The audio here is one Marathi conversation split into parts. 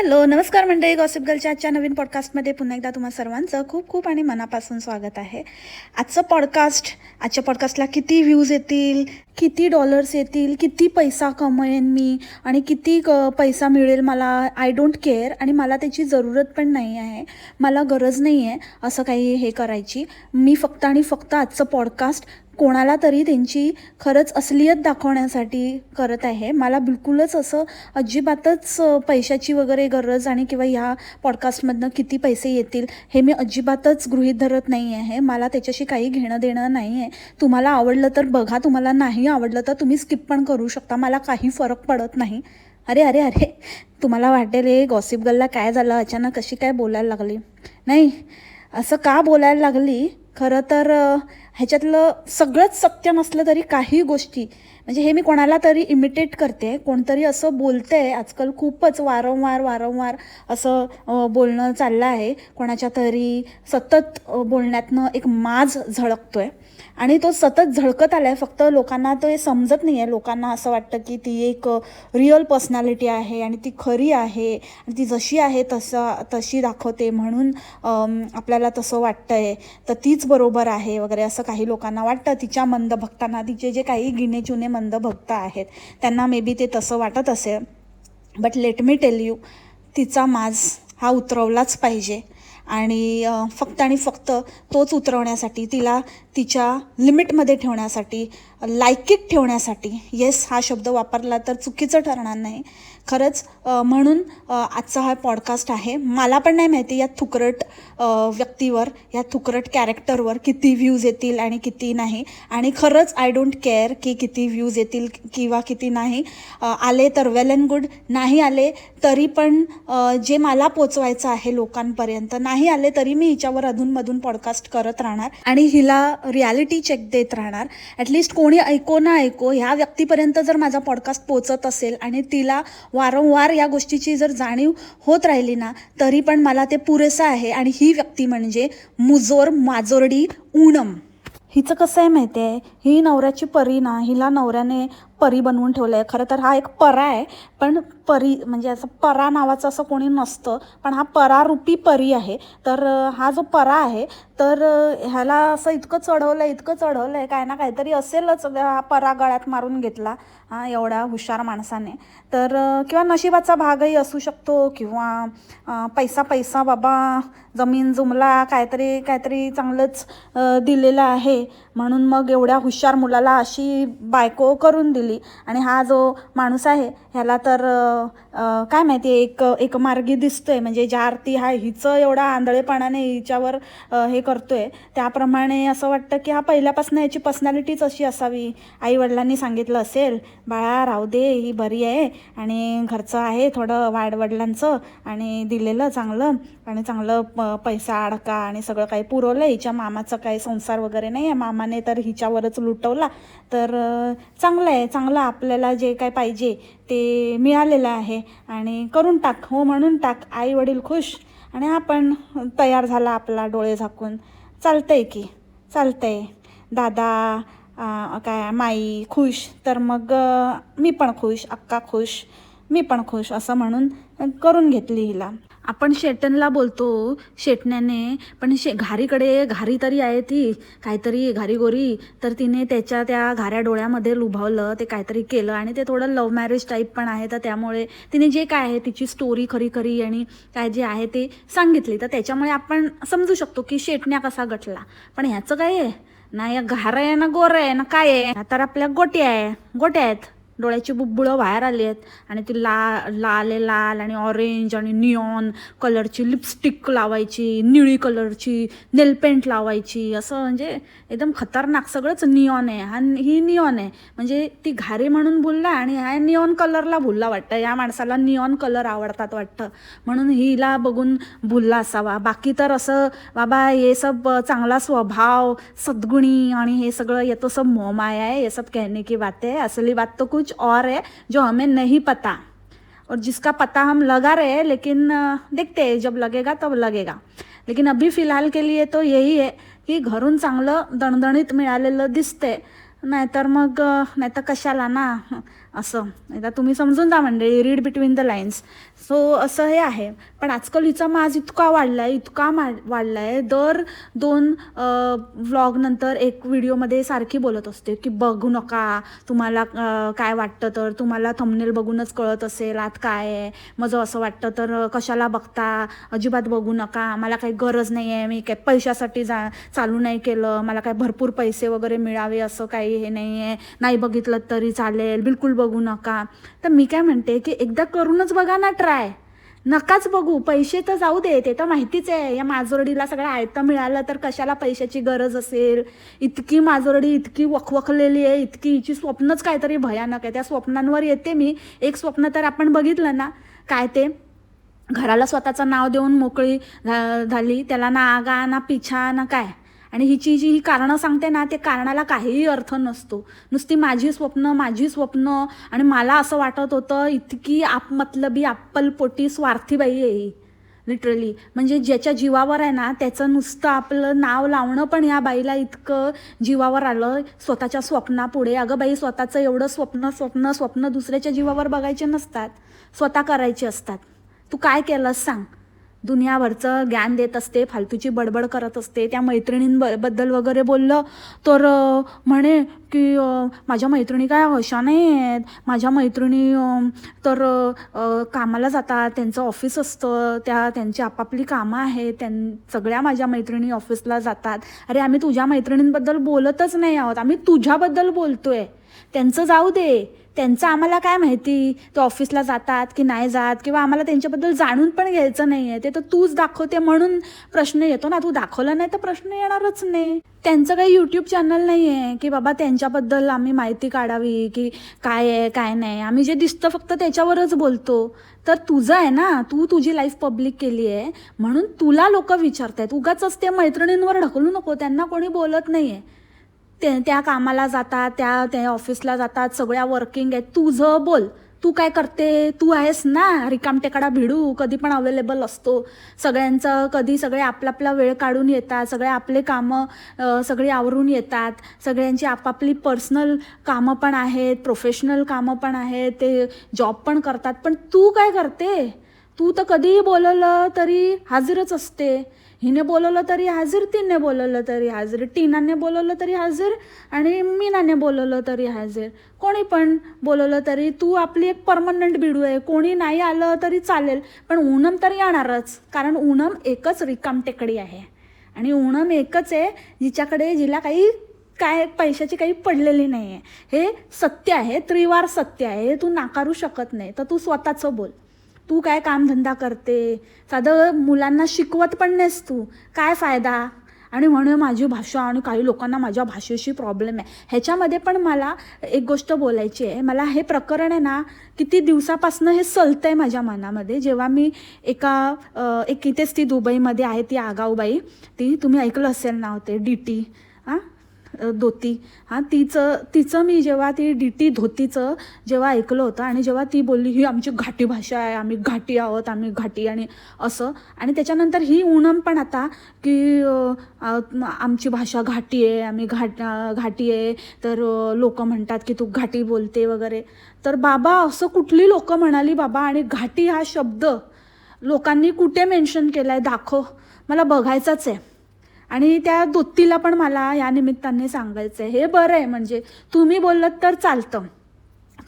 हॅलो नमस्कार मंडळी. गॉसिप गर्लच्या आजच्या नवीन पॉडकास्टमध्ये पुन्हा एकदा तुम्हा सर्वांचं खूप खूप आणि मनापासून स्वागत आहे. आजचं पॉडकास्ट आजच्या पॉडकास्टला किती व्ह्यूज येतील किती डॉलर्स येतील किती पैसा कमवेन मी आणि किती क पैसा मिळेल मला आय डोंट केअर आणि मला त्याची जरूरत पण नाही आहे मला गरज नाही आहे असं काही हे करायची. मी फक्त आणि फक्त आजचं पॉडकास्ट कोणाला तरी त्यांची खरंच असलियत दाखवण्यासाठी करत आहे. मला बिलकुलच असं अजिबातच पैशाची वगैरे गरज आणि किंवा ह्या पॉडकास्टमधनं किती पैसे येतील हे मी अजिबातच गृहीत धरत नाही आहे. मला त्याच्याशी काही घेणं देणं नाही आहे. तुम्हाला आवडलं तर बघा तुम्हाला नाही आवडलं तर तुम्ही स्किप पण करू शकता. मला काही फरक पडत नाही. अरे अरे अरे तुम्हाला वाटेल हे गॉसिप गल्ला काय झालं? अचानक कशी काय बोलायला लागली? नाही असं का बोलायला लागली? खरं तर ह्याच्यातलं सगळंच सत्य नसलं तरी काही गोष्टी म्हणजे हे मी कोणाला तरी इमिटेट करते कोणतरी असं बोलते आहे आजकाल खूपच वारंवार वारंवार असं बोलणं चाललं आहे. कोणाच्या तरी सतत बोलण्यातनं एक माज झळकतोय. आणि तो सतत झळकत आला आहे फक्त लोकांना तो हे समजत नाही आहे लोकांना असं वाटतं की ती एक रिअल पर्सनॅलिटी आहे आणि ती खरी आहे. आणि ती जशी आहे तसा तशी दाखवते म्हणून आपल्याला तसं वाटतं आहे तर तीच बरोबर आहे वगैरे असं काही लोकांना वाटतं. तिच्या मंद भक्तांना तिचे जे काही गिणेचुने मंद भक्त आहेत त्यांना मे बी ते तसं वाटत असेल. But let me tell you तिचा माज हा उतरवलाच पाहिजे. आणि फक्त आणि फक्त तोच उतरवण्यासाठी तिला तिच्या लिमिटमध्ये ठेवण्यासाठी लायकीत ठेवण्यासाठी येस हा शब्द वापरला तर चुकीचं ठरणार नाही. खरंच म्हणून आजचा हा पॉडकास्ट आहे. मला पण नाही माहिती या थुकरट व्यक्तीवर या थुकरट कॅरेक्टरवर किती व्ह्यूज येतील आणि किती नाही. आणि खरंच आय डोंट केअर की किती व्ह्यूज येतील किंवा किती नाही. आले तर वेल अँड गुड नाही आले तरी पण जे मला पोचवायचं आहे लोकांपर्यंत नाही आले तरी मी हिच्यावर अधूनमधून पॉडकास्ट करत राहणार आणि हिला रियालिटी चेक देत राहणार. ॲटलिस्ट कोणी ऐको ना ऐको ह्या व्यक्तीपर्यंत जर माझा पॉडकास्ट पोचत असेल आणि तिला वारंवार या गोष्टीची जर जाणीव होत राहिली ना तरी पण मला ते पुरेसं आहे. आणि ही व्यक्ती म्हणजे मुजोर माजोरडी उणम हिचं कसं आहे माहिती आहे ही नवऱ्याची परी ना हिला नवऱ्याने परी बनवून ठेवलं आहे खरं तर हा एक परा आहे पण परी म्हणजे असं परा नावाचं असं कोणी नसतं पण हा परारूपी परी आहे. तर हा जो परा आहे तर ह्याला असं इतकं चढवलं आहे इतकं चढवलं आहे काय ना काहीतरी असेलच हा परा गळ्यात मारून घेतला हा एवढ्या हुशार माणसाने. तर किंवा नशिबाचा भागही असू शकतो किंवा पैसा पैसा बाबा जमीन जुमला काहीतरी काहीतरी चांगलंच दिलेलं आहे. म्हणून मग एवढ्या हुशार मुलाला अशी बायको करून दिली. आणि हा जो माणूस आहे ह्याला तर काय माहिती एक एक मार्गी दिसतोय. म्हणजे ज्या आरती हा हिचं एवढा आंधळेपणाने हिच्यावर हे करतोय. त्याप्रमाणे असं वाटतं की हा पहिल्यापासून याची पर्सनॅलिटीच अशी असावी. आई वडिलांनी सांगितलं असेल बाळा राहू दे ही बरी आहे. आणि घरचं आहे थोडं वाडवडिलांचं आणि दिलेलं चांगलं. आणि चांगलं प- पैसा अडका आणि सगळं काही पुरवलं. हिच्या मामाचं काही संसार वगैरे नाही आहे मामाने तर हिच्यावरच लुटवला. तर चांगलं आहे. चांगलं आपल्याला जे काय पाहिजे ते मिळालेलं आहे. आणि करून टाक. हो म्हणून टाक. आई वडील खुश. आणि आपण तयार झाला आपला डोळे झाकून. चालतंय की. चालतंय. दादा काय माई खुश. तर मग मी पण खुश. अक्का खुश. मी पण खुश असं म्हणून करून घेतली हिला. आपण शेटनला बोलतो शेटण्याने पण शे घारीकडे घारी तरी आहे ती काहीतरी घारी गोरी तर तिने त्याच्या त्या घाऱ्या डोळ्यामध्ये लुभावलं ते काहीतरी केलं आणि ते थोडं लव्ह मॅरेज टाईप पण आहे. तर त्यामुळे तिने जे काय आहे तिची स्टोरी खरी खरी आणि काय जे आहे ते सांगितली. तर त्याच्यामुळे आपण समजू शकतो की शेटण्या कसा गटला. पण ह्याचं काय आहे? ना या घार आहे ना गोर आहे ना काय आहे? तर आपल्या गोट्या आहे. गोट्या आहेत. डोळ्याची बुबुळं बाहेर आली आहेत. आणि ती ला लाल आहे लाल आणि ऑरेंज आणि निऑन कलरची लिपस्टिक लावायची निळी कलरची नेलपेंट लावायची. असं म्हणजे एकदम खतरनाक सगळंच निऑन आहे. हा ही निऑन आहे. म्हणजे ती घारी म्हणून बोलला आणि ह्या निऑन कलरला भुलला वाटतं. या माणसाला निऑन कलर आवडतात वाटतं. म्हणून हिला बघून भुलला असावा. बाकी तर असं बाबा हे सब चांगला स्वभाव सद्गुणी आणि हे सगळं ये तो सब मोहमाया आहे हे सब कहने की बात आहे. असली बात तो कुछ और है जो हमें नहीं पता। और जिसका पता हम लगा रहे हैं लेकिन देखते हैं जब लगेगा तब लगेगा। लेकिन अभी फ़िलहाल के लिए तो यही है की घरून चांगलं दणदणीत मिळालेलं दिसतंय. नाहीतर मग नाहीतर कशाला ना असं. एकदा तुम्ही समजून जा म्हणजे read between the lines so असं हे आहे. पण आजकाल हिचा माज इतका वाढला आहे इतका मा वाढला आहे दर दोन व्लॉगनंतर एक व्हिडिओमध्ये सारखी बोलत असते की बघू नका तुम्हाला काय वाटतं तर तुम्हाला थंबनेल बघूनच कळत असेल आत काय आहे. माझं असं वाटतं तर कशाला बघता? अजिबात बघू नका. मला काही गरज नाही आहे मी काही पैशासाठी जा चालू नाही केलं. मला काय भरपूर पैसे वगैरे मिळावे असं काही हे नाही आहे नाही बघितलं तरी चालेल. बिलकुल बघू नका. तर मी काय म्हणते की एकदा करूनच बघा ना ट्राय. नकाच बघू पैसे तर जाऊ दे ते तर माहितीच आहे. या माजोरडीला सगळं आयतं मिळालं तर कशाला पैशाची गरज असेल? इतकी माजोरडी इतकी वखवखलेली आहे इतकी हिची स्वप्नच काहीतरी भयानक आहे. त्या स्वप्नांवर येते मी. एक स्वप्न तर आपण बघितलं ना काय ते? घराला स्वतःचं नाव देऊन मोकळी झा- झाली त्याला ना आगा ना पिछा ना काय? आणि हिची जी ही कारणं सांगते ना ते कारणाला काहीही अर्थ नसतो. नुसती माझी स्वप्न माझी स्वप्न आणि मला असं वाटत होतं इतकी आपमतलबी अप्पलपोटी स्वार्थी बाई आहे ही. लिटरली म्हणजे ज्याच्या जीवावर आहे ना त्याचं नुसतं आपलं नाव लावणं पण या बाईला इतकं जीवावर आलं. स्वतःच्या स्वप्नापुढे. अगं बाई स्वतःचं एवढं स्वप्न स्वप्न स्वप्न दुसऱ्याच्या जीवावर बघायचे नसतात. स्वतः करायचे असतात. तू काय केलंस सांग. दुनियाभरचं ज्ञान देत असते फालतूची बडबड करत असते. त्या मैत्रिणींबद्दल वगैरे बोललं तर म्हणे की माझ्या मैत्रिणी काय अशा नाही आहेत माझ्या मैत्रिणी तर कामाला जातात त्यांचं ऑफिस असतं त्या त्यांची आपापली कामं आहेत त्यां सगळ्या माझ्या मैत्रिणी ऑफिसला जातात. अरे आम्ही तुझ्या मैत्रिणींबद्दल बोलतच नाही आहोत. आम्ही तुझ्याबद्दल बोलतो आहे त्यांचं जाऊ दे. त्यांचं आम्हाला काय माहिती? ते ऑफिसला जातात की नाही जात? किंवा आम्हाला त्यांच्याबद्दल जाणून पण घ्यायचं नाही आहे ते तर तूच दाखवते म्हणून प्रश्न येतो ना. तू दाखवला नाही तर प्रश्न येणारच नाही. त्यांचं काही यूट्यूब चॅनल नाही आहे की बाबा त्यांच्याबद्दल आम्ही माहिती काढावी की काय आहे काय नाही. आम्ही जे दिसतं फक्त त्याच्यावरच बोलतो. तर तुझं आहे ना. तू तुझी लाईफ पब्लिक केली आहे. म्हणून तुला लोक विचारतायत. उगाच ते मैत्रिणींवर ढकलू नको. त्यांना कोणी बोलत नाही आहे ते त्या कामाला जातात त्या त्या ऑफिसला जातात सगळ्या वर्किंग आहेत. तुझं बोल तू काय करते? तू आहेस ना रिकामटेकडा भिडू कधी पण अवेलेबल असतो. सगळ्यांचं कधी सगळे आपला आपला वेळ काढून येतात सगळे आपले कामं सगळी आवरून येतात. सगळ्यांची आपापली पर्सनल कामं पण आहेत प्रोफेशनल कामं पण आहेत ते जॉब पण करतात. पण तू काय करते? तू तर कधीही बोलवलं तरी हजरच असते. हिने बोलवलं तरी हजर तिने बोलवलं तरी हजर टीनाने बोलवलं तरी हजर आणि मीनाने बोलवलं तरी हजर. कोणी पण बोलवलं तरी तू आपली एक परमनंट बिडू आहे. कोणी नाही आलं तरी चालेल पण उणम तर येणारच कारण उणम एकच रिकाम टेकडी आहे. आणि उणम एकच आहे जिच्याकडे जिला काही काय पैशाची काही पडलेली नाही आहे हे सत्य आहे त्रिवार सत्य आहे हे तू नाकारू शकत नाही. तर तू स्वतःचं बोल. तू काय कामधंदा करते? साधं मुलांना शिकवत पण नाहीस तू. काय फायदा? आणि म्हणून माझी भाषा आणि काही लोकांना माझ्या भाषेशी प्रॉब्लेम आहे. ह्याच्यामध्ये पण मला एक गोष्ट बोलायची आहे. मला हे प्रकरण आहे ना किती दिवसापासनं हे सलतं आहे माझ्या मनामध्ये. जेव्हा मी एका एक इथेच ती दुबईमध्ये आहे ती आगाऊबाई. ती तुम्ही ऐकलं असेल नाव ते डी टी. धोती. हां तिचं तिचं मी जेव्हा ती डी टी धोतीचं जेव्हा ऐकलं होतं आणि जेव्हा ती बोलली ही आमची घाटी भाषा आहे आम्ही घाटी आहोत आम्ही घाटी आणि असं. आणि त्याच्यानंतर ही उणम पण आता की आमची भाषा घाटी आहे आम्ही घाट घाटी आहे. तर लोक म्हणतात की तू घाटी बोलते वगैरे. तर बाबा असं कुठली लोकं म्हणाली बाबा आणि घाटी हा शब्द लोकांनी कुठे मेन्शन केला आहे दाखव. मला बघायचाच आहे. आणि त्या दोत्तीला पण मला या निमित्ताने सांगायचं आहे हे बरं आहे म्हणजे तुम्ही बोललात तर चालतं.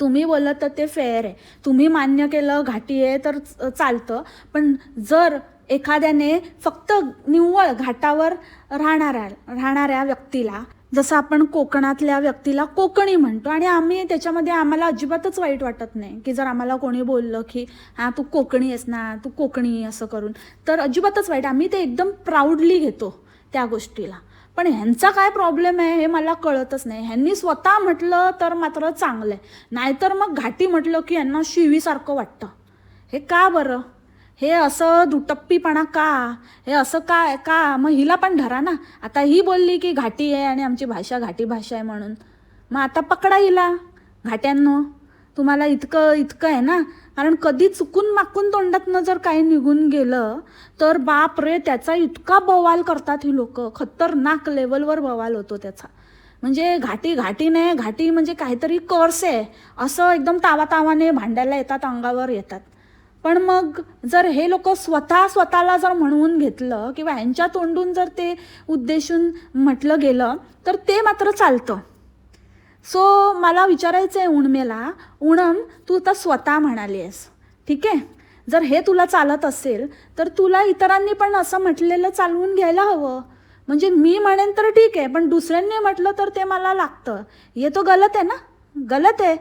तुम्ही बोललात तर ते फेअर आहे. तुम्ही मान्य केलं घाटी आहे तर चालतं. पण जर एखाद्याने फक्त निव्वळ घाटावर राहणाऱ्या राहणाऱ्या व्यक्तीला जसं आपण कोकणातल्या व्यक्तीला कोकणी म्हणतो आणि आम्ही त्याच्यामध्ये आम्हाला अजिबातच वाईट वाटत नाही की जर आम्हाला कोणी बोललं की हां तू कोकणी आहेस ना तू कोकणी असं करून तर अजिबातच वाईट. आम्ही ते एकदम प्राऊडली घेतो. त्या गोष्टीला. पण ह्यांचा काय प्रॉब्लेम आहे हे मला कळतच नाही. ह्यांनी स्वतः म्हटलं तर मात्र चांगलं आहे नाहीतर मग घाटी म्हटलं की यांना शिवीसारखं वाटतं. हे का बरं? हे असं दुटप्पीपणा का? हे असं काय का? मग हिला पण धरा ना. आता ही बोलली की घाटी आहे आणि आमची भाषा घाटी भाषा आहे म्हणून. मग आता पकडा हिला. घाट्यांनो तुम्हाला इतकं इतकं आहे ना? कारण कधी चुकून माकून तोंडातनं जर काही निघून गेलं तर बाप रे त्याचा इतका बवाल करतात ही लोक. खतरनाक लेवलवर बवाल होतो त्याचा. म्हणजे घाटी घाटी नाही घाटी म्हणजे काहीतरी कर्स आहे. असं एकदम तावातावाने भांडायला येतात अंगावर येतात. पण मग जर हे लोक स्वतः स्वतःला जर म्हणवून घेतलं किंवा ह्यांच्या तोंडून जर ते उद्देशून म्हटलं गेलं तर ते मात्र चालतं. सो मला विचारायचं आहे उणमेला उणम तू तर स्वतः म्हणाली आहेस ठीक आहे? जर हे तुला चालत असेल तर तुला इतरांनी पण असं म्हटलेलं चालवून घ्यायला हवं. म्हणजे मी म्हणेन तर ठीक आहे पण दुसऱ्यांनी म्हटलं तर ते मला लागतं. हे तो गलत आहे ना? गलत आहे.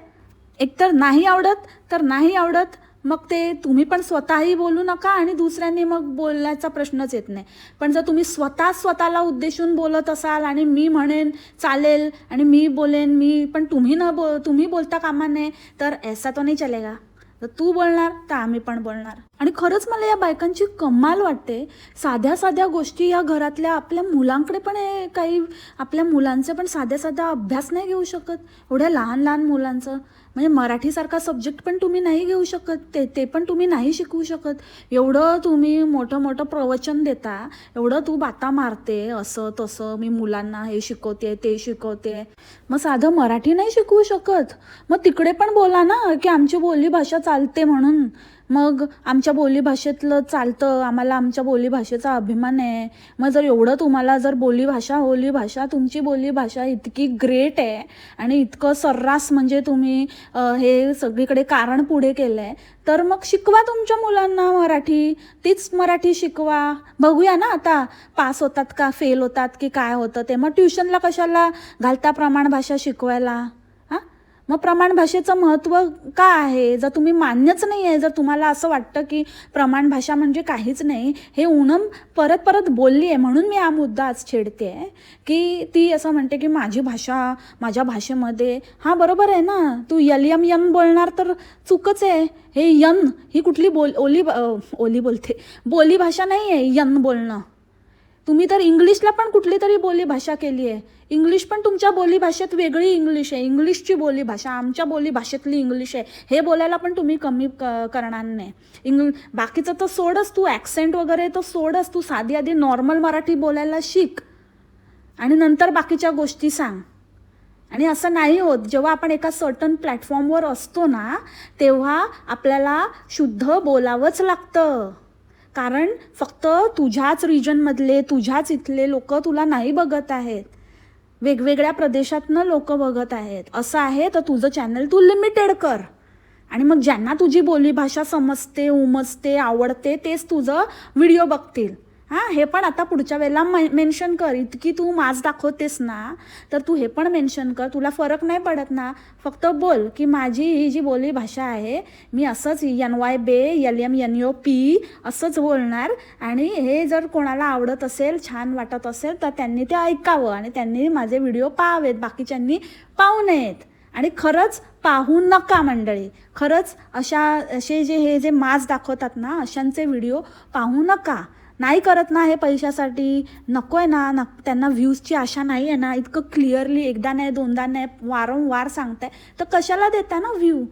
एकतर नाही आवडत तर नाही आवडत. मग ते तुम्ही पण स्वतःही बोलू नका आणि दुसऱ्यांनी मग बोलण्याचा प्रश्नच येत नाही. पण जर तुम्ही स्वतः स्वतःला उद्देशून बोलत असाल आणि मी म्हणेन चालेल आणि मी बोलेन मी पण तुम्ही न बो तुम्ही बोलता कामा नये तर ऐसा तो नाही चलेगा. तर तू बोलणार तर आम्ही पण बोलणार. आणि खरंच मला या बायकांची कमाल वाटते. साध्या साध्या गोष्टी या घरातल्या आपल्या मुलांकडे पण हे काही आपल्या मुलांचे पण साध्या साध्या अभ्यास नाही घेऊ शकत. एवढ्या लहान लहान मुलांचं. म्हणजे मराठीसारखा सब्जेक्ट पण तुम्ही नाही घेऊ शकत ते ते पण तुम्ही नाही शिकवू शकत. एवढं तुम्ही मोठं मोठं प्रवचन देता एवढं तू बाता मारते असं तसं मी मुलांना हे शिकवते ते शिकवते. मग साधं मराठी नाही शिकवू शकत. मग तिकडे पण बोला ना की आमची बोली भाषा चालते म्हणून. मग आमच्या बोलीभाषेतलं चालतं आम्हाला आमच्या बोलीभाषेचा अभिमान आहे. मग जर एवढं तुम्हाला जर बोलीभाषा बोलीभाषा तुमची बोलीभाषा इतकी ग्रेट आहे आणि इतकं सर्रास म्हणजे तुम्ही हे सगळीकडे कारण पुढे केलं आहे तर मग शिकवा तुमच्या मुलांना मराठी. तीच मराठी शिकवा. बघूया ना आता पास होतात का फेल होतात की काय होतं ते. मग ट्युशनला कशाला घालता प्रमाण भाषा शिकवायला? मग प्रमाण भाषेचं महत्त्व का आहे? जर तुम्ही मान्यच नाही आहे जर तुम्हाला असं वाटतं की प्रमाण भाषा म्हणजे काहीच नाही हे उणम परत परत बोलली आहे म्हणून मी हा मुद्दा आज छेडते आहे की ती असं म्हणते की माझी भाषा माझ्या भाषेमध्ये हा बरोबर आहे ना? तू यल यम यन बोलणार तर चुकच आहे. हे यन ही कुठली बोल ओली ओली बोलते. बोली भाषा नाही आहे यन बोलणं. तुम्ही तर इंग्लिशला पण कुठली तरी बोलीभाषा केली आहे. इंग्लिश पण तुमच्या बोलीभाषेत वेगळी इंग्लिश आहे. इंग्लिशची बोलीभाषा आमच्या बोलीभाषेतली इंग्लिश आहे. हे बोलायला पण तुम्ही कमी क करणार नाही. इंग्ल बाकीचं तर सोडच तू ॲक्सेंट वगैरे तर सोडच तू साधी आधी नॉर्मल मराठी बोलायला शिक. आणि नंतर बाकीच्या गोष्टी सांग. आणि असं नाही होत जेव्हा आपण एका सर्टन प्लॅटफॉर्मवर असतो ना तेव्हा आपल्याला शुद्ध बोलावंच लागतं. कारण फक्त तुझ्याच रिजनमधले तुझ्याच इथले लोक तुला नाही बघत आहेत. वेगवेगळ्या प्रदेशातनं लोक बघत आहेत. असं आहे तर तुझं चॅनल तू लिमिटेड कर. आणि मग ज्यांना तुझी बोलीभाषा समजते उमजते आवडते तेच तुझं व्हिडिओ बघतील. हां हे पण आता पुढच्या वेळेला मेन्शन कर. इतकी तू मास दाखवतेस ना तर तू हे पण मेन्शन कर. तुला फरक नाही पडत ना. फक्त बोल की माझी ही जी बोली भाषा आहे मी असंच N Y B L M N O P असंच बोलणार. आणि हे जर कोणाला आवडत असेल छान वाटत असेल तर त्यांनी ते ऐकावं आणि त्यांनी माझे व्हिडिओ पाहावेत. बाकीच्यांनी पाहू नयेत. आणि खरंच पाहू नका मंडळी. खरंच अशा असे जे हे जे मास दाखवतात ना अशांचे व्हिडिओ पाहू नका. नाही करत ना हे पैशासाठी. नको आहे ना नक त्यांना व्ह्यूजची आशा नाही आहे ना. इतकं क्लिअरली एकदा नाही दोनदा नाही वारंवार सांगताय. तर कशाला देता ना व्ह्यू?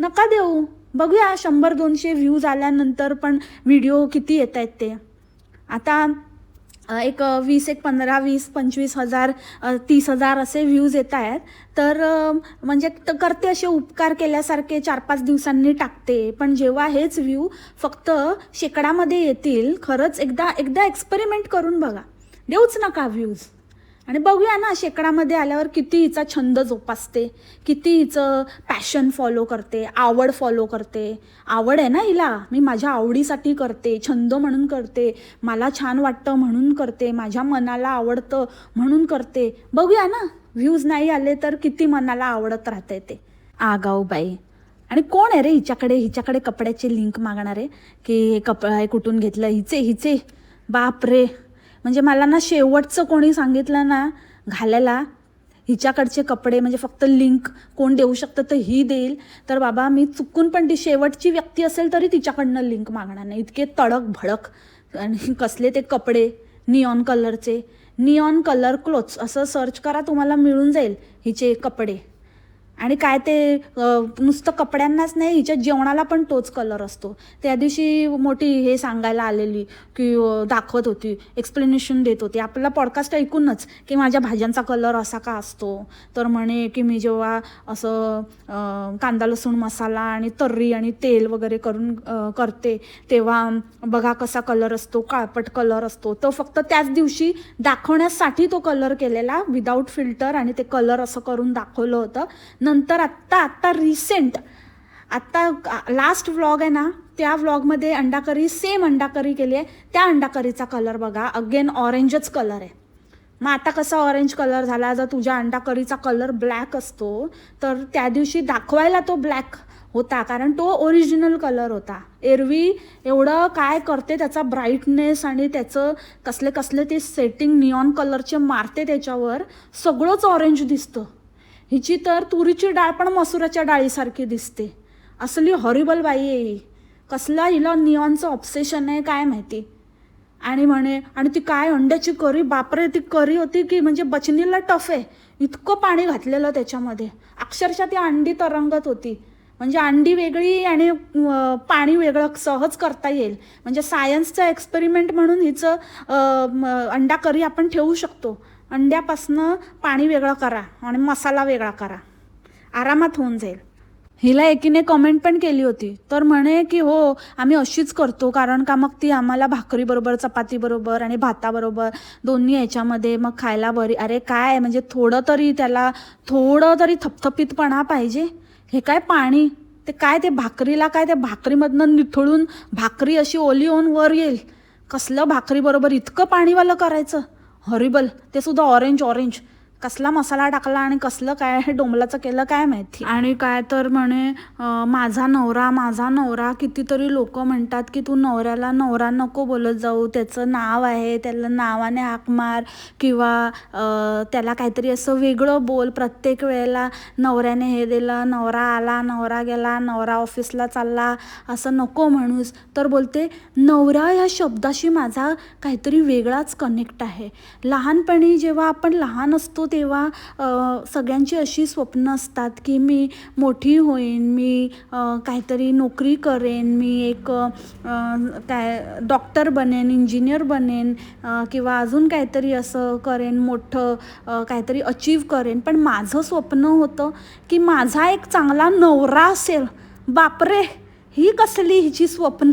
नका देऊ. बघूया शंभर दोनशे व्ह्यूज आल्यानंतर पण व्हिडिओ किती येत आहेत ते. आता एक वीस एक पंधरा वीस पंचवीस हजार तीस हजार असे व्ह्यूज येत आहेत. तर म्हणजे करते असे उपकार केल्यासारखे चार पाच दिवसांनी टाकते. पण जेव्हा हेच व्ह्यू फक्त शेकडामध्ये येतील खरंच एकदा एकदा एक्सपेरिमेंट करून बघा. देऊच नका व्ह्यूज आणि बघूया ना शेकडामध्ये आल्यावर किती हिचा छंद जोपासते किती हिचं पॅशन फॉलो करते आवड फॉलो करते. आवड आहे ना हिला? मी माझ्या आवडीसाठी करते छंद म्हणून करते मला छान वाटतं म्हणून करते माझ्या मनाला आवडतं म्हणून करते. बघूया ना व्ह्यूज नाही आले तर किती मनाला आवडत राहते ते. आगाऊ बाई. आणि कोण आहे रे हिच्याकडे? हिच्याकडे कपड्याचे लिंक मागणारे? की हे कपडा हे कुठून घेतलं? हिचे हिचे. बाप रे म्हणजे मला ना शेवटचं कोणी सांगितलं ना घालायला हिच्याकडचे कपडे म्हणजे फक्त लिंक कोण देऊ शकतं तर ही देईल. तर बाबा मी चुकून पण ती शेवटची व्यक्ती असेल तरी तिच्याकडनं लिंक मागणार नाही. इतके तडक भडक आणि कसले ते कपडे निऑन कलरचे निऑन कलर क्लोथ्स असं सर्च करा तुम्हाला मिळून जाईल हिचे कपडे. आणि काय ते नुसतं कपड्यांनाच नाही हिच्या जेवणाला पण तोच कलर असतो. त्या दिवशी मोठी हे सांगायला आलेली की दाखवत होती एक्सप्लेनेशन देत होती. आपला पॉडकास्ट ऐकूनच की माझ्या भाज्यांचा कलर असा का असतो? तर म्हणे की मी जेव्हा असं कांदा लसूण मसाला आणि तर्री आणि तेल वगैरे करून करते तेव्हा बघा कसा कलर असतो काळपट कलर असतो. तो फक्त त्याच दिवशी दाखवण्यासाठी तो कलर केलेला विदाऊट फिल्टर आणि ते कलर असं करून दाखवलं होतं. नंतर आत्ता आत्ता रिसेंट आत्ता लास्ट व्लॉग आहे ना त्या व्लॉगमध्ये अंडाकरी सेम अंडाकरी केली आहे. त्या अंडाकरीचा कलर बघा. अगेन ऑरेंजच कलर आहे. मग आता कसा ऑरेंज कलर झाला? जर तुझ्या अंडाकरीचा कलर ब्लॅक असतो तर त्या दिवशी दाखवायला तो ब्लॅक होता कारण तो ओरिजिनल कलर होता. एरवी एवढं काय करते त्याचा ब्राईटनेस आणि त्याचं कसले कसले ते सेटिंग निऑन कलरचे मारते त्याच्यावर सगळंच ऑरेंज दिसतं. हिची तर तुरीची डाळ पण मसुराच्या डाळीसारखी दिसते. असली हॉरिबल बाई आहे ही. कसला हिला निऑनचं ऑप्सेशन आहे काय माहिती? आणि म्हणे आणि ती काय अंड्याची करी? बापरे ती करी होती की म्हणजे बचनीला टफ आहे. इतकं पाणी घातलेलं त्याच्यामध्ये. अक्षरशः ती अंडी तरंगत होती. म्हणजे अंडी वेगळी आणि पाणी वेगळं सहज करता येईल. म्हणजे सायन्सचं एक्सपेरिमेंट म्हणून हिचं अंडा करी आपण ठेवू शकतो. अंड्यापासनं पाणी वेगळं करा आणि मसाला वेगळा करा. आरामात होऊन जाईल. हिला एकीने कमेंट पण केली होती. तर म्हणे की हो आम्ही अशीच करतो. कारण का मग ती आम्हाला भाकरीबरोबर चपातीबरोबर आणि भाताबरोबर दोन्ही याच्यामध्ये मग खायला बरी. अरे काय? म्हणजे थोडं तरी त्याला थोडं तरी थपथपीतपणा पाहिजे. हे काय पाणी? ते काय ते भाकरीला काय ते भाकरीमधनं निथळून भाकरी अशी ओली होऊन वर येईल. कसलं भाकरीबरोबर इतकं पाणीवालं करायचं? हॉरिबल ते सुद्धा ऑरेंज ऑरेंज कसला मसाला टाकला आणि कसलं काय हे डोंबलाचं केलं काय माहिती? आणि काय तर म्हणे माझा नवरा माझा नवरा कितीतरी लोक म्हणतात की तू नवऱ्याला नवरा नको बोलत जाऊ त्याचं नाव आहे त्याला नावाने हाक मार किंवा त्याला काहीतरी असं वेगळं बोल प्रत्येक वेळेला नवऱ्याने हे दिलं नवरा आला नवरा गेला नवरा ऑफिसला चालला असं नको म्हणूस. तर बोलते नवरा या शब्दाशी माझा काहीतरी वेगळाच कनेक्ट आहे. लहानपणी जेव्हा आपण लहान असतो तेव्हा सगळ्यांची अशी स्वप्न असतात की मी मोठी होईन मी काहीतरी नोकरी करेन मी एक काय डॉक्टर बनेन इंजिनियर बनेन किंवा अजून काहीतरी असं करेन मोठं काहीतरी अचीव करेन. पण माझं स्वप्न होतं की माझा एक चांगला नवरा असेल. बापरे! ही कसली हिची स्वप्न?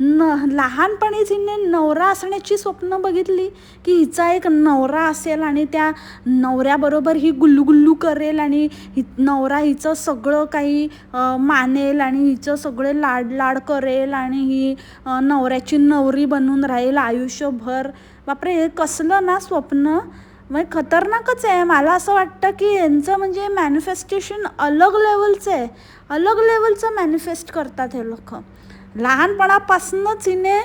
न लहानपणीच हिने नवरा असण्याची स्वप्न बघितली की हिचा एक नवरा असेल आणि त्या नवऱ्याबरोबर ही गुल्लूगुल्लू करेल आणि हि नवरा हिचं सगळं काही मानेल आणि हिचं सगळे लाड लाड करेल आणि ही नवऱ्याची नवरी बनून राहील आयुष्यभर. बापरे हे कसलं ना स्वप्न. म्हणजे खतरनाकच आहे. मला असं वाटतं की यांचं म्हणजे मॅनिफेस्टेशन अलग लेवलचं आहे. अलग लेवलचं मॅनिफेस्ट करतात हे लोक. लहानपणापासूनच हिने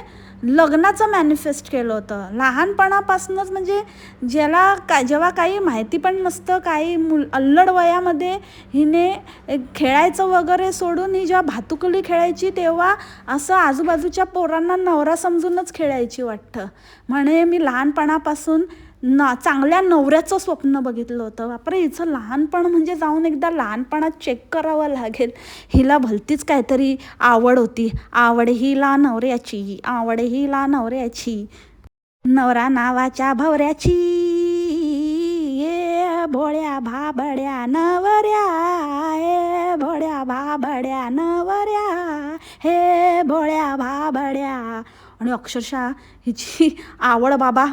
लग्नाचं मॅनिफेस्ट केलं होतं. लहानपणापासूनच म्हणजे ज्याला का जेव्हा काही माहिती पण नसतं काही मुल अल्लड वयामध्ये हिने खेळायचं वगैरे सोडून ही जेव्हा भातुकली खेळायची तेव्हा असं आजूबाजूच्या पोरांना नवरा समजूनच खेळायची वाटतं. म्हणे मी लहानपणापासून न चांगल्या नवऱ्याचं स्वप्न बघितलं होतं. बापरे हिचं लहानपण म्हणजे जाऊन एकदा लहानपणात चेक करावं लागेल. हिला भलतीच काहीतरी आवड होती. आवड हिला नवऱ्याची आवड हिला नवऱ्याची. नवरा नावाच्या भवऱ्याची. ये भोळ्या भाबड्या नवऱ्या हे भोळ्या भाबड्या नवऱ्या हे भोळ्या भाबड्या. आणि अक्षरशः हिची आवड बाबा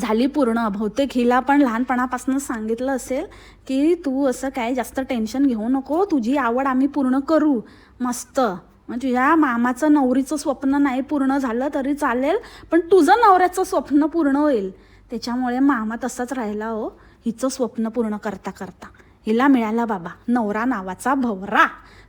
झाली पूर्ण. बहुतेक हिला पण लहानपणापासून सांगितलं असेल की तू असं काय जास्त टेन्शन घेऊ नको तुझी आवड आम्ही पूर्ण करू. मस्त. म्हणजे मग तुझ्या मामाचं नवरीचं स्वप्न नाही पूर्ण झालं तरी चालेल पण तुझं नवऱ्याचं स्वप्न पूर्ण होईल. त्याच्यामुळे मामा तसाच राहिला हो हिचं स्वप्न पूर्ण करता करता हिला मिळाला बाबा नवरा नावाचा भवरा.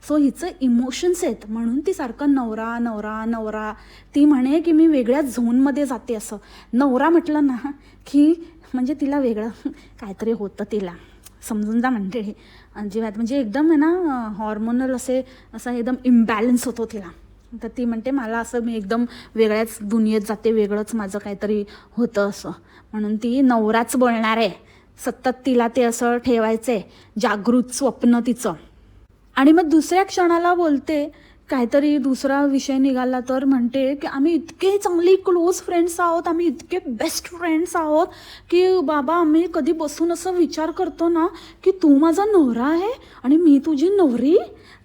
सो हिचं इमोशन्स आहेत. म्हणून ती सारखं नवरा नवरा नवरा. ती म्हणे की मी वेगळ्या झोनमध्ये जाते असं. नवरा म्हटलं ना की म्हणजे तिला वेगळं काहीतरी होतं तिला. समजून जा मंडळी. अजिबात. म्हणजे एकदम आहे ना हॉर्मोनल असे असा एकदम इम्बॅलन्स होतो तिला. तर ती म्हणते मला असं मी एकदम वेगळ्याच दुनियेत जाते. वेगळंच माझं काहीतरी होतं असं. म्हणून ती नवराच बोलणार आहे. सतत तिला ते असं ठेवायचंय जागृत स्वप्न तिचं. आणि मग दुसऱ्या क्षणाला बोलते काहीतरी दुसरा विषय निघाला तर म्हणते की आम्ही इतके चांगली क्लोज फ्रेंड्स आहोत आम्ही इतके बेस्ट फ्रेंड्स आहोत की बाबा आम्ही कधी बसून असं विचार करतो ना की तू माझा नवरा आहे आणि मी तुझी नवरी?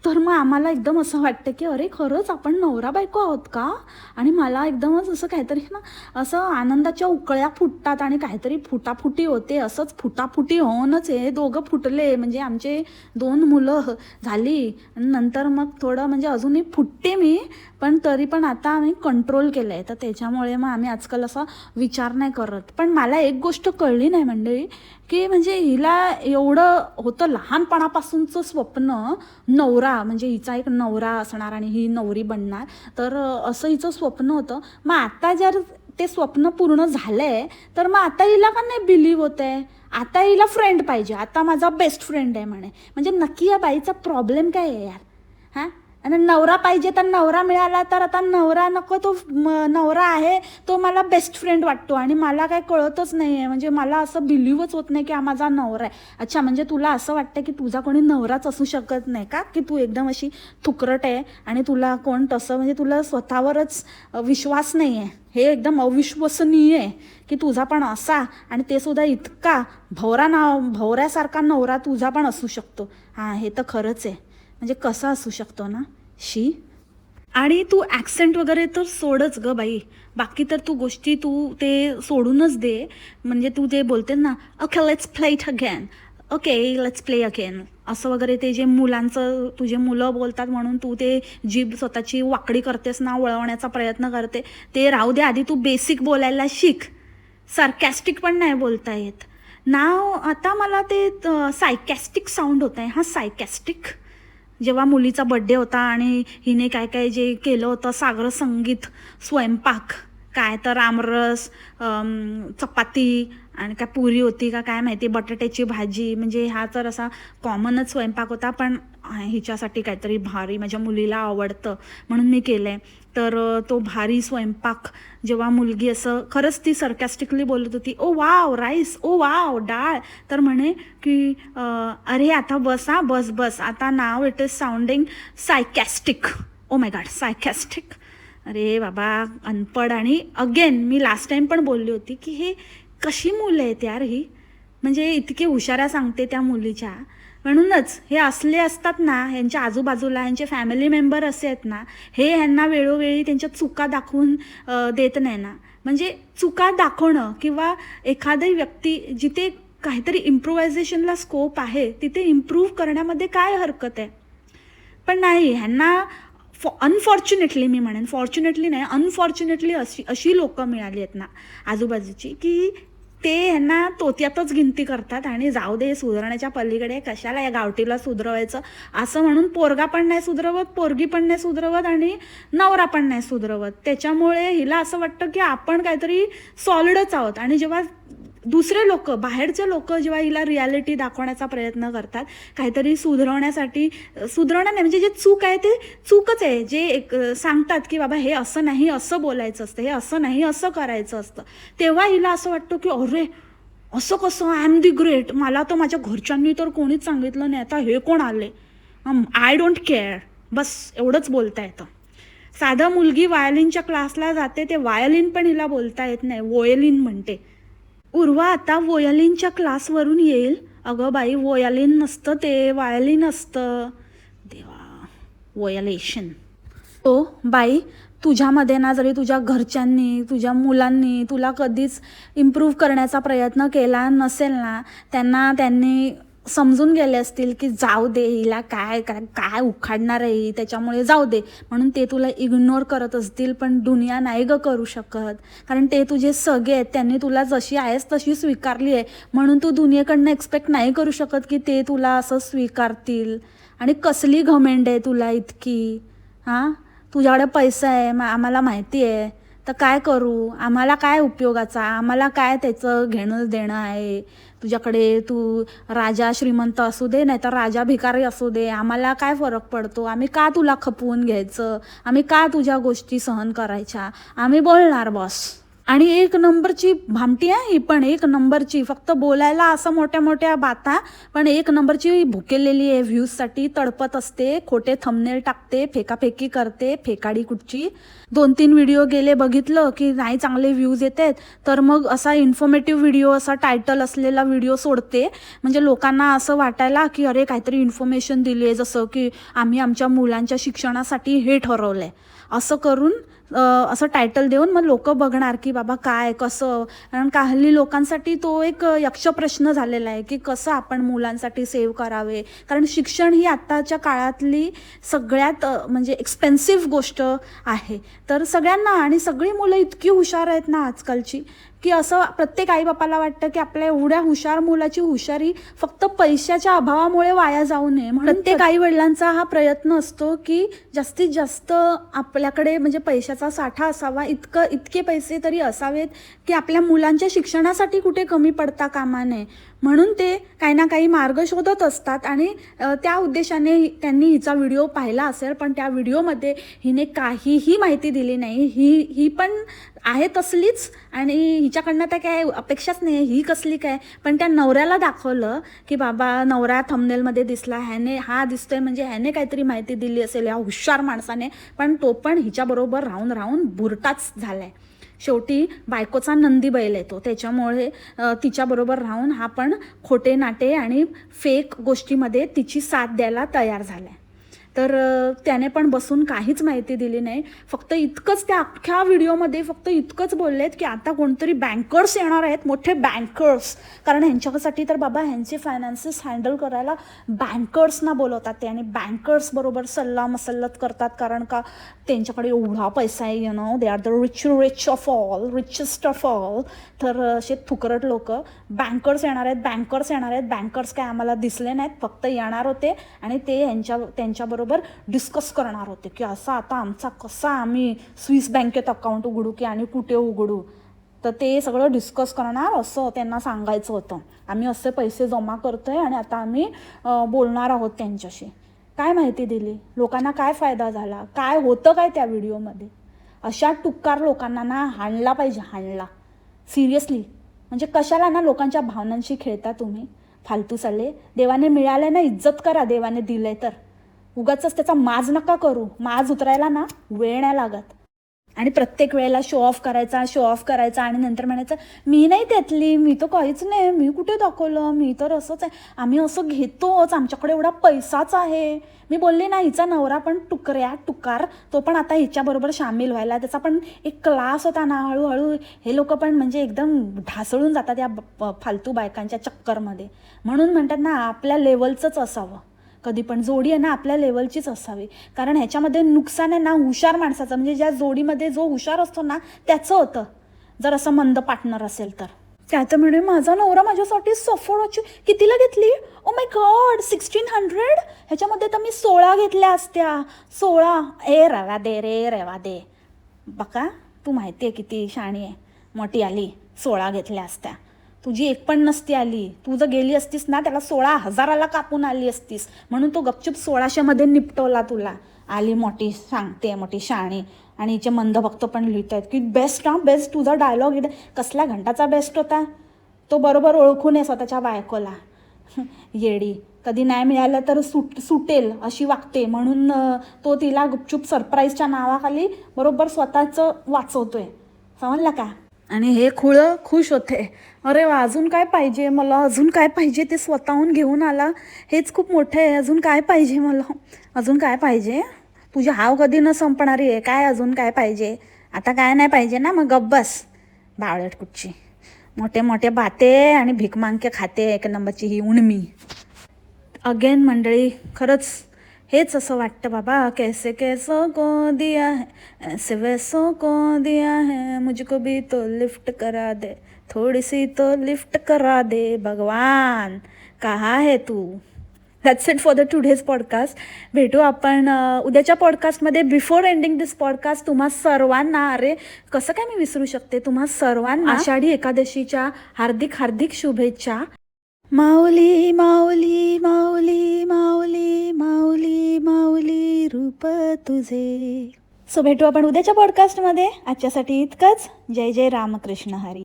तर मग आम्हाला एकदम असं वाटतं की अरे खरंच आपण नवरा बायको आहोत का? आणि मला एकदमच असं काहीतरी ना असं आनंदाच्या उकळ्या फुटतात आणि काहीतरी फुटाफुटी होते. असंच फुटाफुटी होऊनच हे दोघं फुटले. म्हणजे आमचे दोन मुलं झाली. नंतर मग थोडं म्हणजे अजूनही फुटते मी पण तरी पण आता आम्ही कंट्रोल केलं आहे तर त्याच्यामुळे मग आम्ही आजकाल असा विचार नाही करत. पण मला एक गोष्ट कळली नाही मंडळी की म्हणजे हिला एवढं होतं लहानपणापासूनचं स्वप्न नवरा म्हणजे हिचा एक नवरा असणार आणि ही नवरी बनणार. तर असं हिचं स्वप्न होतं. मग आता जर ते स्वप्न पूर्ण झालं आहे तर मग आता हिला का नाही बिलीव्ह होत आहे आता हिला फ्रेंड पाहिजे. आता माझा बेस्ट फ्रेंड आहे म्हणे. म्हणजे नक्की या बाईचा प्रॉब्लेम काय आहे यार? हां? आणि नवरा पाहिजे तर नवरा मिळाला तर आता नवरा नको तो म- नवरा आहे तो मला बेस्ट फ्रेंड वाटतो. आणि मला काय कळतच नाही आहे म्हणजे मला असं बिलीवच होत नाही की हा माझा नवरा आहे. अच्छा म्हणजे तुला असं वाटतं की तुझा कोणी नवराच असू शकत नाही का? की तू एकदम अशी थुकरट आहे आणि तुला कोण तसं म्हणजे तुला स्वतःवरच विश्वास नाही आहे हे एकदम अविश्वसनीय आहे की तुझा पण असा आणि ते सुद्धा इतका भवरा नाव भवऱ्यासारखा नवरा तुझा पण असू शकतो. हां हे तर खरंच आहे. म्हणजे कसा असू शकतो ना? शी? आणि तू ॲक्सेंट वगैरे तर सोडच ग बाई. बाकी तर तू गोष्टी तू ते सोडूनच दे. म्हणजे तू जे बोलते ना okay let's play it again okay let's play again असं वगैरे ते जे मुलांचं तुझे मुलं बोलतात म्हणून तू ते जीभ स्वतःची वाकडी करतेस ना वळवण्याचा प्रयत्न करते ते राहू दे. आधी तू बेसिक बोलायला शिक. सार्कॅस्टिक पण नाही बोलता येत. नाव आता मला ते सायकॅस्टिक साऊंड होत आहे हा सायकॅस्टिक जेव्हा मुलीचा बड्डे होता आणि हिने काय काय जे केलं होतं सागर संगीत स्वयंपाक काय तर आमरस चपाती आणि काय पुरी होती का काय माहिती बटाट्याची भाजी म्हणजे हा तर असा कॉमनच स्वयंपाक होता पण हिच्यासाठी काहीतरी भारी माझ्या मुलीला आवडतं म्हणून मी केलं आहे तर तो भारी स्वयंपाक जेव्हा मुलगी असं खरंच ती सरकॅस्टिकली बोलत होती oh wow rice oh wow dal. तर म्हणे की अरे आता बस हा बस बस आता नाव it is sounding sarcastic oh my god sarcastic अरे बाबा अनपड आणि अगेन मी लास्ट टाईम पण बोलली होती की हे कशी मुलं आहेत यार ही? म्हणजे इतकी हुशाऱ्या सांगते त्या मुलीच्या. म्हणूनच हे असले असतात ना ह्यांच्या आजूबाजूला ह्यांचे फॅमिली मेंबर असे आहेत ना हे ह्यांना वेळोवेळी त्यांच्या चुका दाखवून देत नाही ना. म्हणजे चुका दाखवणं किंवा एखादी व्यक्ती जिथे काहीतरी इम्प्रुव्हायझेशनला स्कोप आहे तिथे इम्प्रूव्ह करण्यामध्ये काय हरकत आहे? पण नाही ह्यांना फॉ अनफॉर्च्युनेटली मी म्हणेन फॉर्च्युनेटली नाही अनफॉर्च्युनेटली अशी अशी लोकं मिळाली आहेत ना आजूबाजूची की ते ह्यांना तोत्यातच गिनती करतात आणि जाऊ दे सुधारण्याच्या पलीकडे कशाला या गावठीला सुधरवायचं? असं म्हणून पोरगा पण नाही सुधरवत पोरगी पण नाही सुधरवत आणि नवरा पण नाही सुधरवत. त्याच्यामुळे हिला असं वाटतं की आपण काहीतरी सॉलिडच आहोत. आणि जेव्हा दुसरे लोक बाहेरचे लोक जेव्हा हिला रियालिटी दाखवण्याचा प्रयत्न करतात काहीतरी सुधरवण्यासाठी सुधरवणं नाही. म्हणजे जे चूक आहे ते चूकच आहे. जे एक सांगतात की बाबा हे असं नाही असं बोलायचं असतं हे असं नाही असं करायचं असतं. तेव्हा हिला असं वाटतं की अरे असं कसं? आय एम दी ग्रेट मला तर माझ्या घरच्यांनी तर कोणीच सांगितलं नाही. आता हे कोण आले? आय डोंट केअर बस एवढंच बोलता येतं. साधं मुलगी वायलिनच्या क्लासला जाते ते वायलिन पण हिला बोलता येत नाही. वोयलिन म्हणते. उर्वा आता वोयलिनच्या क्लासवरून येईल. अगं बाई वोयालिन नसतं ते वायलिन असतं. देवा वोयालेशन ओ बाई तुझ्यामध्ये ना जरी तुझ्या घरच्यांनी तुझ्या मुलांनी तुला कधीच इम्प्रूव्ह करण्याचा प्रयत्न केला नसेल ना त्यांना त्यांनी समजून गेले असतील की जाऊ दे हिला काय काय काय उखाडणार आहे ही त्याच्यामुळे जाऊ दे. म्हणून ते तुला इग्नोर करत असतील पण दुनिया नाही ग करू शकत. कारण ते तुझे सगळे आहेत त्यांनी तुला जशी आहेस तशी स्वीकारली आहे. म्हणून तू दुनियेकडनं एक्सपेक्ट नाही करू शकत की ते तुला असं स्वीकारतील. आणि कसली घमेंड आहे तुला इतकी? हां? तुझ्याकडे पैसा आहे मा आम्हाला माहिती आहे. तर काय करू? आम्हाला काय उपयोगाचा? आम्हाला काय त्याचं घेणं देणं आहे? तुझ्याकडे तू राजा श्रीमंत असू दे नाही तर राजा भिकारी असू दे आम्हाला काय फरक पडतो? आम्ही का तुला खपवून घ्यायचं? आम्ही का तुझ्या गोष्टी सहन करायच्या? आम्ही बोलणार बॉस आणि एक नंबरची भामटी आहे ही पण एक नंबरची फक्त बोलायला असं मोठ्या मोठ्या बाता पण एक नंबरची भुकेलेली आहे व्ह्यूजसाठी तडपत असते खोटे थंबनेल टाकते फेकाफेकी करते फेकाडी कुठची. दोन तीन व्हिडिओ गेले बघितलं की नाही चांगले व्ह्यूज येत आहेत तर मग असा इन्फॉर्मेटिव्ह व्हिडिओ असा टायटल असलेला व्हिडिओ सोडते. म्हणजे लोकांना असं वाटायला की अरे काहीतरी इन्फॉर्मेशन दिली आहे जसं की आम्ही आमच्या मुलांच्या शिक्षणासाठी हे ठरवलं आहे असं करून असं टायटल देऊन मग लोक बघणार की बाबा काय कसं? कारण का हल्ली लोकांसाठी तो एक यक्ष प्रश्न झालेला आहे की कसं आपण मुलांसाठी सेव्ह करावे? कारण शिक्षण ही आत्ताच्या काळातली सगळ्यात म्हणजे एक्सपेन्सिव्ह गोष्ट आहे. तर सगळ्यांना आणि सगळी मुलं इतकी हुशार आहेत ना आजकालची. की असं प्रत्येक आईबापाला वाटतं की आपल्या एवढ्या हुशार मुलाची हुशारी फक्त पैशाच्या अभावामुळे वाया जाऊ नये. म्हणून प्रत्येक आई वडिलांचा हा प्रयत्न असतो की जास्तीत जास्त आपल्याकडे म्हणजे पैशाचा साठा असावा इतकं इतके पैसे तरी असावेत की आपल्या मुलांच्या शिक्षणासाठी कुठे कमी पडता कामा नये. म्हणून ते काही ना काही मार्ग शोधत असतात आणि त्या उद्देशाने त्यांनी हिचा व्हिडिओ पाहिला असेल पण त्या व्हिडिओमध्ये हिने काहीही माहिती दिली नाही. ही ही पण आहे तसलीच आणि हिच्याकडनं तर काय अपेक्षाच नाही ही कसली काय. पण त्या नवऱ्याला दाखवलं की बाबा नवरा थंबनेलमध्ये दिसला ह्याने हा दिसतोय म्हणजे ह्याने काहीतरी माहिती दिली असेल या हुशार माणसाने पण तो पण हिच्याबरोबर राहून राहून बुरटाच झालाय. शेवटी बायकोचा नंदी बैल येतो. त्याच्यामुळे तिच्याबरोबर राहून हा पण खोटे नाटे आणि फेक गोष्टीमध्ये तिची साथ द्यायला तयार झालाय. तर त्याने पण बसून काहीच माहिती दिली नाही. फक्त इतकंच त्या अख्ख्या व्हिडिओमध्ये फक्त इतकंच बोललेत की आता कोणतरी बँकर्स येणार आहेत मोठे बँकर्स कारण ह्यांच्यासाठी तर बाबा ह्यांचे फायनान्सेस हँडल करायला बँकर्सना बोलवतात ते. आणि बँकर्स बरोबर सल्ला मसल्लत करतात. कारण का त्यांच्याकडे एवढा पैसा आहे you know they are the rich rich of all richest of all तर असे थुकरट लोक बँकर्स येणार आहेत बँकर्स येणार आहेत. बँकर्स काय आम्हाला दिसले नाहीत फक्त येणार होते आणि ते यांच्या त्यांच्याबरोबर डिस्कस करणार होते की असा आता आमचा कसा आम्ही स्विस बँकेत अकाउंट उघडू की आणि कुठे उघडू? तर ते सगळं डिस्कस करणार असं त्यांना सांगायचं होतं. आम्ही असे पैसे जमा करतोय आणि आता आम्ही बोलणार आहोत त्यांच्याशी. काय माहिती दिली? लोकांना काय फायदा झाला? काय होतं काय त्या व्हिडिओमध्ये? अशा टुक्कार लोकांना ना हाणला पाहिजे हाणला. सिरियसली म्हणजे कशाला ना लोकांच्या भावनांशी खेळता तुम्ही? फालतू सल्ले. देवाने मिळाले ना इज्जत करा देवाने दिले तर. उगाच त्याचा माज नका करू. माज उतरायला ना वेळ नाही लागत. आणि प्रत्येक वेळेला शो ऑफ करायचा शो ऑफ करायचा आणि नंतर म्हणायचं मी नाही त्यातली मी तर काहीच नाही मी कुठे दाखवलं? मी तर असंच आहे. आम्ही असं घेतोच आमच्याकडे एवढा पैसाच आहे. मी बोलले ना हिचा नवरा पण टुकऱ्या टुकार तो पण आता हिच्याबरोबर सामील व्हायला त्याचा पण एक क्लास होता ना हळूहळू हे लोक पण म्हणजे एकदम ढासळून जातात या फालतू बायकांच्या चक्करमध्ये. म्हणून म्हणतात ना आपल्या लेवलचंच असावं. कधी पण. जोडी आहे ना आपल्या लेवलचीच असावी. कारण ह्याच्यामध्ये नुकसान आहे ना हुशार माणसाचं. म्हणजे ज्या जोडीमध्ये जो हुशार असतो ना त्याचं होतं. जर असं मंद पार्टनर असेल तर. त्याचं म्हणे माझा नवरा माझ्यासाठी सफोडाची कितीला घेतली? Oh my god sixteen hundred ह्याच्यामध्ये तर मी सोळा घेतल्या असत्या. सोळा. ए रवा दे रे रवा दे. बका तू माहिती आहे किती शाणी आहे. मोठी आली सोळा घेतल्या असत्या. तुझी एक पण नसती आली. तू जर गेली असतीस ना त्याला सोळा हजाराला कापून आली असतीस. म्हणून तो गपचूप सोळाशेमध्ये निपटवला तुला. आली मोठी सांगते मोठी शाणी. आणि हिचे मंदभक्त पण लिहित आहेत की बेस्ट हा बेस्ट तुझा डायलॉग इथे कसल्या घंटाचा बेस्ट होता? तो बरोबर ओळखून आहे स्वतःच्या बायकोला. येडी कधी नाही मिळालं तर सुट सुटेल अशी वागते. म्हणून तो तिला गुपचूप सरप्राईजच्या नावाखाली बरोबर स्वतःचं वाचवतोय. समजलं का? आणि हे खुळं खुश होते. अरे वा अजून काय पाहिजे? मला अजून काय पाहिजे ते स्वतःहून घेऊन आला? हेच खूप मोठं आहे. अजून काय पाहिजे मला? अजून काय पाहिजे? तुझी हाव कधी न संपणारी आहे. काय अजून काय पाहिजे? आता काय नाही पाहिजे ना? मग गब्बस बस. बावळट कुठची? मोठे मोठे बाते आणि भिकमांके खाते. एक नंबरची ही उणमी. अगेन मंडळी खरंच हेच असं वाटतं बाबा. कैसे कैसो को दिया है? ऐसे वैसो को दिया है? मुझको भी तो लिफ्ट करा दे. थोड़ी सी तो लिफ्ट करा दे भगवान. कहा है तू? That's it for the today's podcast भेटू आपण उद्याच्या पॉडकास्टमध्ये बिफोर एंडिंग दिस पॉडकास्ट तुम्हा सर्वांना अरे कसं काय मी विसरू शकते? तुम्हा सर्वांना आषाढी एकादशीच्या हार्दिक हार्दिक शुभेच्छा. माऊली माऊली माऊली माऊली माऊली माऊली रूप तुझे. सो भेटू आपण उद्याच्या पॉडकास्टमध्ये आजच्यासाठी इतकंच. जय जय रामकृष्ण हरी.